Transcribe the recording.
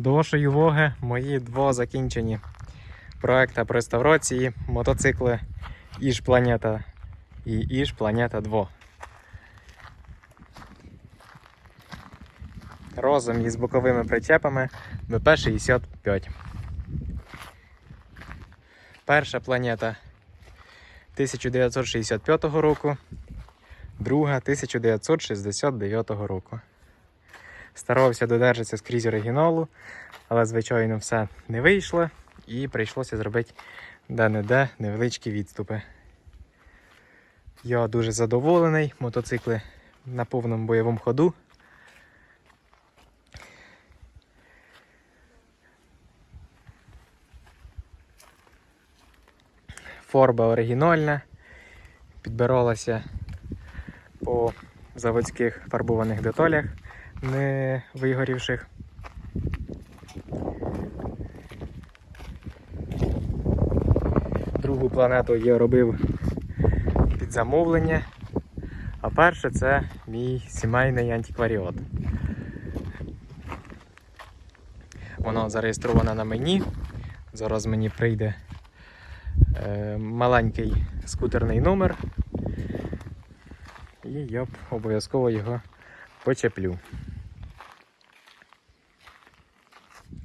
До вашої уваги мої два закінчені проекти по реставрації мотоцикли Іж Планета і Іж Планета 2. Разом із боковими причепами БП-65. Перша планета 1965 року, друга 1969 року. Старався додержатися скрізь оригіналу, але, звичайно, все не вийшло і прийшлося зробити де-не-де невеличкі відступи. Я дуже задоволений, мотоцикли на повному бойовому ходу. Форба оригінальна, підбиралася по заводських фарбованих деталях, не вигорівших. Другу планету я робив під замовлення, а перше це мій сімейний антикваріат. Воно зареєстровано на мені. Зараз мені прийде е, маленький скутерний номер. І я б обов'язково його почеплю.